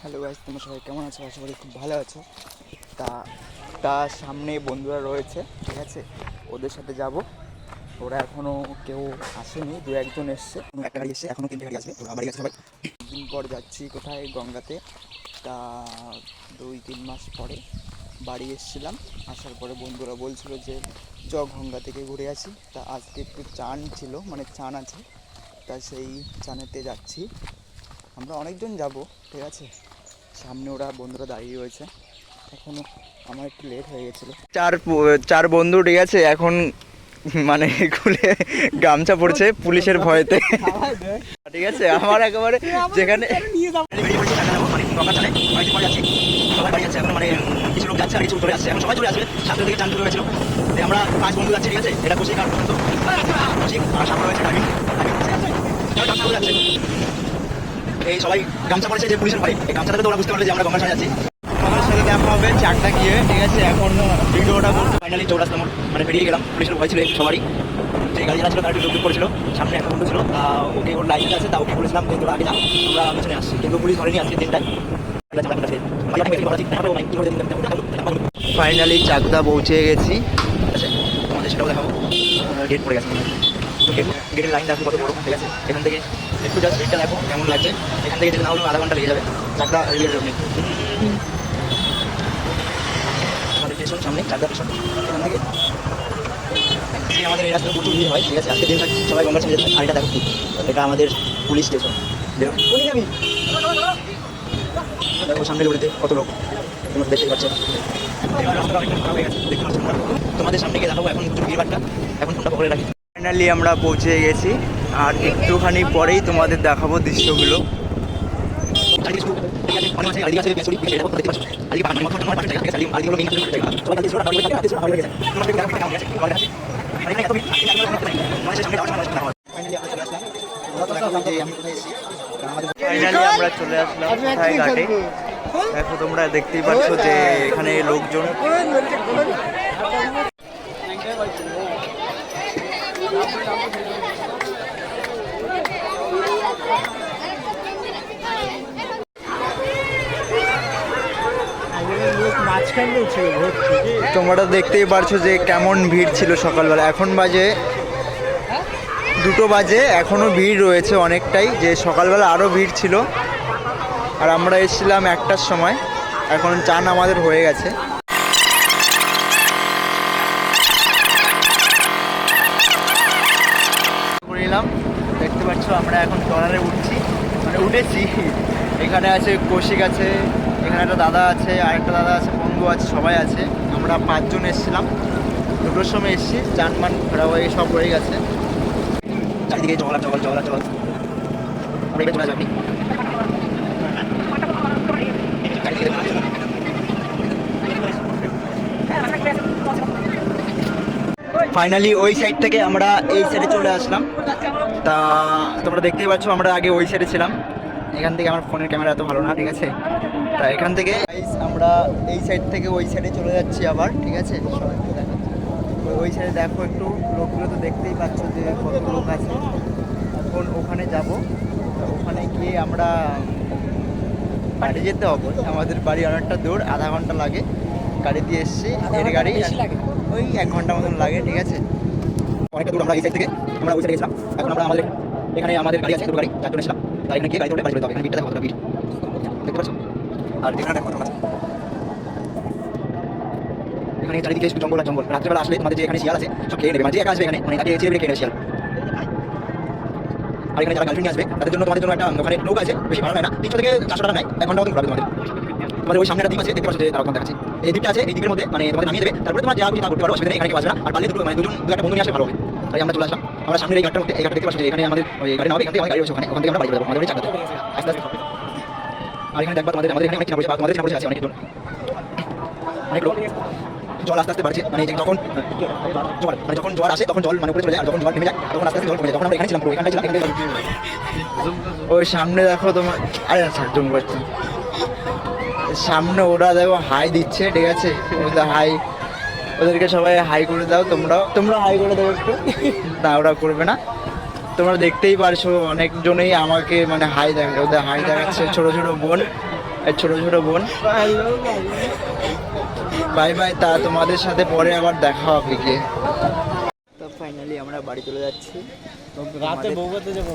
Hello guys, তোমরা সবাই কেমন আছো? আশা করি খুব ভালো আছো। তা তার সামনে বন্ধুরা রয়েছে, ঠিক আছে? ওদের সাথে যাব। ওরা এখনও কেউ আসেনি, দু একজন এসছে। একটা গাড়ি এসছে বাড়ি দিন পর যাচ্ছি কোথায়? গঙ্গাতে। তা, দুই, তিন মাস পরে বাড়ি এসেছিলাম। আসার পরে বন্ধুরা বলছিল যে, চ, গঙ্গা থেকে ঘুরে আসি। তা আজকে একটু চান ছিল মানে চান আছে। তা সেই চানেতে যাচ্ছি। আমরা অনেকজন যাব ঠিক আছে? সামনে ওরা বন্ধুরা দাঁড়িয়ে রয়েছে। এখনও আমার একটু লেট হয়ে গেছিল। চার চার বন্ধু ঠিক আছে? এখন মানে খুলে গামছা পড়ছে পুলিশের ভয়েতে। ঠিক আছে? আমার একেবারে যেখানে আমরা পাঁচ বন্ধু যাচ্ছি ঠিক আছে এটা খুশি কারণ রয়েছে ডাইভিং যাচ্ছে এই সবাই গামছা পড়েছে যে পুলিশের ভাই এই গামছাটাতে তো ওরা বুঝতে পারবে যে আমরা গঙ্গা ছাড়া যাচ্ছি আমার সাথে দেখা হবে চারটা গিয়ে ঠিক আছে? এখন ভিডিওটা ফাইনালি চৌরাস্তা মোড় মানে বেরিয়ে গেলাম। পুলিশের ভয় ছিল সবারই। যে গাড়ি ছিল তারা একটু করেছিল। সামনে একটা বন্ধু ছিল। ওকে ওর লাইসেন্স আছে তা ওকে বলেছিলাম যে তোরা আগে যা আমরা পিছনে আসছি। কিন্তু পুলিশ ধরেনি আজকে দিনটায় ফাইনালি চাকদা পৌঁছে গেছি। সেটাও দেখাবো। গেট পড়ে গেছে। গেটের লাইন দেখো কত বড় ঠিক আছে? এখান থেকে একটু জাস্ট গেটটা দেখো কেমন লাগছে? এখান থেকে যেতে না হলেও আধা ঘণ্টা লেগে যাবে। চাকদা রেলের জন্য আমাদের পেছন সামনে পেছন এখান থেকে। আজকে আমাদের এই রাস্তায় প্রচুর ভিড় হয় ঠিক আছে? আজকে দিনটা সবাই গঙ্গা ছেড়ে যেতে আর এটা দেখো। এটা আমাদের পুলিশ স্টেশন দেখো। যাবি দেখো সামনে রোডেতে কত লোক। তোমরা দেখতে পাচ্ছ। তোমাদের সামনে গিয়ে দেখাবো এখন একটু ভিড় এখন ফোনটা পরে রাখি। ফাইনালি আমরা পৌঁছে গেছি। আর একটুখানি পরেই তোমাদের দেখাবো দৃশ্যগুলো। আমরা চলে আসলাম তোমরা দেখতেই পাচ্ছ যে এখানে লোকজন। তোমরা দেখতেই পারছ যে কেমন ভিড় ছিল সকালবেলা। এখন বাজে দুটো বাজে এখনও ভিড় রয়েছে অনেকটাই, যে সকালবেলা আরও ভিড় ছিল। আর আমরা এসেছিলাম একটার সময়, এখন চান আমাদের হয়ে গেছে। দেখতে পাচ্ছ আমরা এখন ট্রলারে উঠছি মানে উঠেছি। এখানে আছে কৌশিক আছে, এখানে একটা দাদা আছে আর একটা দাদা আছে। বন্ধু আছে সবাই আছে। আমরা পাঁচজন এসেছিলাম। দুটোর সময় এসেছি চানমান ঘোরা হয়ে সব হয়ে গেছে। চারিদিকে জল আর জল জল। ফাইনালি ওই সাইড থেকে আমরা এই সাইডে চলে আসলাম। তা, তোমরা দেখতেই পাচ্ছ, আমরা আগে ওই সাইডে ছিলাম। এখান থেকে আমার ফোনের ক্যামেরা এত ভালো না ঠিক আছে? তা এখান থেকে আমরা এই সাইড থেকে ওই সাইডে চলে যাচ্ছি আবার ঠিক আছে? সবাইকে দেখাচ্ছি ওই- সাইডে দেখো একটু লোকগুলো তো দেখতেই পাচ্ছ যে কত লোক আছে। এখন ওখানে যাব। ওখানে গিয়ে আমরা বাড়ি যেতে হবে। আমাদের বাড়ি অনেকটা দূর আধা ঘণ্টা লাগে। গাড়ি দিয়ে এসছি এর গাড়ি ওই এক ঘণ্টা মতন লাগে ঠিক আছে? অনেকটা দূর আমরা এই সাইড থেকে আমরা ওই সাইডে গেছিলাম। এখন আমরা আমাদের এখানে আমাদের গাড়ি আছে গাড়ি চারজন এসেছিলাম। তাই এখানে গিয়ে গাড়ি ধরে বাড়ি যেতে হবে এখানে দেখতে পাচ্ছ? আর এখানে আছে। এখানে চারিদিকে শুধু জঙ্গল আর জঙ্গল। রাত্রেবেলা আসলে তোমাদের যে এখানে শিয়াল আছে, সব খেয়ে নেবে। মানে যে একা আসবে এখানে মানে তাকে খেয়ে নেবে শিয়াল। আর এখানে যারা গার্লফ্রেন্ড আসবে, তাদের জন্য তোমাদের জন্য একটা, ওখানে লোক আছে, বেশি নেয় না। তিনশো থেকে চারশো টাকা নেয়, এক ঘণ্টা মতন ঘুরাবে তোমাদের। তোমাদের ওই সামনে একটা দ্বীপ আছে, দেখতে পাচ্ছ যে তারা দেখাচ্ছে এই দ্বীপটা আছে, এই দ্বীপের মধ্যে মানে তোমাদের নামিয়ে দেবে। তারপরে তোমার যা খুশি তা করতে পারো, অসুবিধা নেই, এখানে কেউ আসবে না। আর পারলে দুটো মানে দুজন দু একটা বন্ধু নিয়ে আসলে ভালো হবে। আমরা চলে আসলাম। আমরা এই এই ঘাটটা দেখতে পাচ্ছ এখানে আমাদের ওই গাড়ি নামবে এখান থেকে আমাদের গাড়ি ওখানে ওখান থেকে আমরা বাড়ি যাব, আমাদের চাকদাতে আস্তে আস্তে আর এখানে দেখবা আমাদের এখানে অনেক আছে অনেক লোক। জল আস্তে আস্তে বাড়ছে। মানে যখন জল মানে যখন জল আসে, তখন জল মানে উপরে চলে যায় যখন জল নেমে যায়, তখন আস্তে আস্তে জল কমে যায়। তখন আমরা এখানে ছিলাম পুরো এখানটায় ছিলাম ওই সামনে দেখো তোমার আরে না জুম করছি। সামনে ওরা দেখো হাই দিচ্ছে, ঠিক আছে? হাই ওদেরকে সবাই হাই করে দাও তোমরা তোমরা হাই করে দাও একটু। না ওরা করবে না। তোমরা দেখতেই পারছ অনেকজনেই আমাকে মানে হাই দেখা ওদের হাই দেখাচ্ছে ছোট ছোট বোন। ছোট ছোট বোন। বাই বাই তা তোমাদের সাথে পরে আবার দেখা হবে গিয়ে। তো ফাইনালি আমরা বাড়ি চলে যাচ্ছি। রাতে বউগাতে যাব।